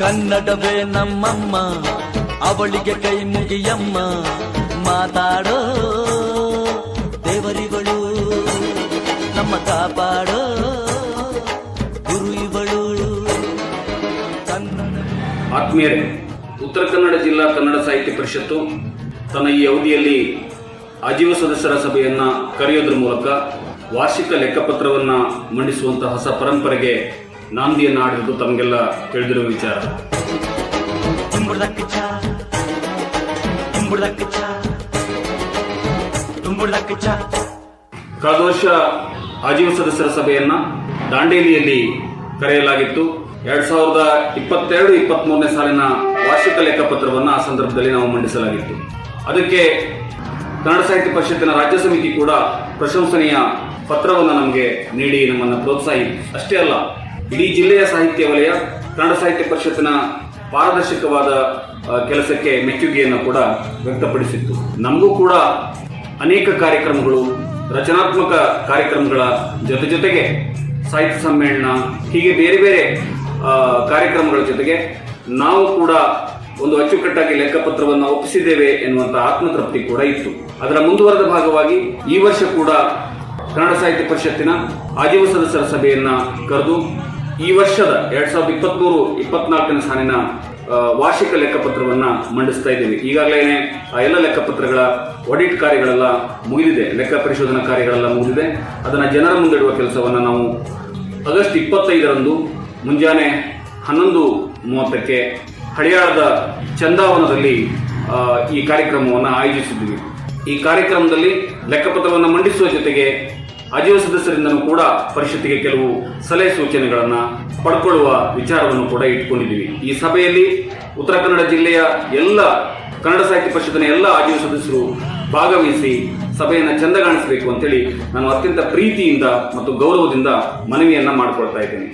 ಕನ್ನಡವೇ ನಮ್ಮಮ್ಮ, ಅವಳಿಗೆ ಕೈ ಮುಗಿಯಮ್ಮ. ಮಾತಾಡೋ ದೇವರಿಗಳು, ನಮ್ಮ ಕಾಪಾಡೋ ಗುರು ಇವಳು ಆತ್ಮೀಯರೇ, ಉತ್ತರ ಕನ್ನಡ ಜಿಲ್ಲಾ ಕನ್ನಡ ಸಾಹಿತ್ಯ ಪರಿಷತ್ತು ತನ್ನ ಈ ಅವಧಿಯಲ್ಲಿ ಆಜೀವ ಸದಸ್ಯರ ಸಭೆಯನ್ನ ಕರೆಯೋದ್ರ ಮೂಲಕ ವಾರ್ಷಿಕ ಲೆಕ್ಕಪತ್ರವನ್ನ ಮಂಡಿಸುವಂತಹ ಹೊಸ ಪರಂಪರೆಗೆ ನಾಂದಿಯನ್ನ ಆಡಿದ್ದು ತಮಗೆಲ್ಲ ತಿಳಿದಿರುವ ವಿಚಾರ. ಕಳೆದ ವರ್ಷ ಆಜೀವ ಸದಸ್ಯರ ಸಭೆಯನ್ನ ದಾಂಡೇಲಿಯಲ್ಲಿ ಕರೆಯಲಾಗಿತ್ತು. ಎರಡ್ ಸಾವಿರದ ಇಪ್ಪತ್ತೆರಡು ಇಪ್ಪತ್ತ್ ಮೂರನೇ ಸಾಲಿನ ವಾರ್ಷಿಕ ಲೆಕ್ಕಪತ್ರವನ್ನು ಆ ಸಂದರ್ಭದಲ್ಲಿ ನಾವು ಮಂಡಿಸಲಾಗಿತ್ತು. ಅದಕ್ಕೆ ಕನ್ನಡ ಸಾಹಿತ್ಯ ಪರಿಷತ್ತಿನ ರಾಜ್ಯ ಸಮಿತಿ ಕೂಡ ಪ್ರಶಂಸನೀಯ ಪತ್ರವನ್ನು ನಮಗೆ ನೀಡಿ ನಮ್ಮನ್ನು ಪ್ರೋತ್ಸಾಹಿ ಅಷ್ಟೇ ಅಲ್ಲ ಇಡೀ ಜಿಲ್ಲೆಯ ಸಾಹಿತ್ಯ ವಲಯ, ಕನ್ನಡ ಸಾಹಿತ್ಯ ಪರಿಷತ್ತಿನ ಪಾರದರ್ಶಕವಾದ ಕೆಲಸಕ್ಕೆ ಮೆಚ್ಚುಗೆಯನ್ನು ಕೂಡ ವ್ಯಕ್ತಪಡಿಸಿತ್ತು. ನಮಗೂ ಕೂಡ ಅನೇಕ ಕಾರ್ಯಕ್ರಮಗಳು, ರಚನಾತ್ಮಕ ಕಾರ್ಯಕ್ರಮಗಳ ಜೊತೆ ಜೊತೆಗೆ ಸಾಹಿತ್ಯ ಸಮ್ಮೇಳನ, ಹೀಗೆ ಬೇರೆ ಬೇರೆ ಕಾರ್ಯಕ್ರಮಗಳ ಜೊತೆಗೆ ನಾವು ಕೂಡ ಒಂದು ಅಚ್ಚುಕಟ್ಟಾಗಿ ಲೆಕ್ಕಪತ್ರವನ್ನು ಒಪ್ಪಿಸಿದ್ದೇವೆ ಎನ್ನುವಂಥ ಆತ್ಮತೃಪ್ತಿ ಕೂಡ ಇತ್ತು. ಅದರ ಮುಂದುವರೆದ ಭಾಗವಾಗಿ ಈ ವರ್ಷ ಕೂಡ ಕನ್ನಡ ಸಾಹಿತ್ಯ ಪರಿಷತ್ತಿನ ಆಜೀವ ಸದಸ್ಯರ ಸಭೆಯನ್ನ ಕರೆದು ಈ ವರ್ಷದ ಎರಡ್ ಸಾವಿರದ ಇಪ್ಪತ್ಮೂರು, ಇಪ್ಪತ್ನಾಲ್ಕನೇ ಸಾಲಿನ ವಾರ್ಷಿಕ ಲೆಕ್ಕಪತ್ರವನ್ನ ಮಂಡಿಸ್ತಾ ಇದ್ದೀವಿ ಈಗಾಗಲೇ ಆ, ಎಲ್ಲ ಲೆಕ್ಕಪತ್ರಗಳ ಆಡಿಟ್ ಕಾರ್ಯಗಳೆಲ್ಲ ಮುಗಿದಿದೆ. ಲೆಕ್ಕ ಪರಿಶೋಧನಾ ಕಾರ್ಯಗಳೆಲ್ಲ ಮುಗಿದಿದೆ. ಅದನ್ನು ಜನರ ಮುಂದಿಡುವ ಕೆಲಸವನ್ನ ನಾವು ಆಗಸ್ಟ್ ಇಪ್ಪತ್ತೈದರಂದು ಮುಂಜಾನೆ ಹನ್ನೊಂದು ಮೂವತ್ತಕ್ಕೆ ಹಳಿಯಾಳದ ಚಂದಾವನದಲ್ಲಿ ಈ ಕಾರ್ಯಕ್ರಮವನ್ನು ಆಯೋಜಿಸಿದ್ದೀವಿ. ಈ ಕಾರ್ಯಕ್ರಮದಲ್ಲಿ ಲೆಕ್ಕಪತ್ರವನ್ನು ಮಂಡಿಸುವ ಜೊತೆಗೆ ಆಜೀವ ಸದಸ್ಯರಿಂದನೂ ಕೂಡ ಪರಿಷತ್ತಿಗೆ ಕೆಲವು ಸಲಹೆ ಸೂಚನೆಗಳನ್ನು ಪಡ್ಕೊಳ್ಳುವ ವಿಚಾರವನ್ನು ಕೂಡ ಇಟ್ಕೊಂಡಿದ್ದೀವಿ. ಈ ಸಭೆಯಲ್ಲಿ ಉತ್ತರ ಕನ್ನಡ ಜಿಲ್ಲೆಯ ಎಲ್ಲ ಕನ್ನಡ ಸಾಹಿತ್ಯ ಪರಿಷತ್ತಿನ ಎಲ್ಲ ಆಜೀವ ಸದಸ್ಯರು ಭಾಗವಹಿಸಿ ಸಭೆಯನ್ನು ಚಂದಗಾಣಿಸಬೇಕು ಅಂತೇಳಿ ನಾನು ಅತ್ಯಂತ ಪ್ರೀತಿಯಿಂದ ಮತ್ತು ಗೌರವದಿಂದ ಮನವಿಯನ್ನು ಮಾಡಿಕೊಳ್ತಾ ಇದ್ದೇನೆ.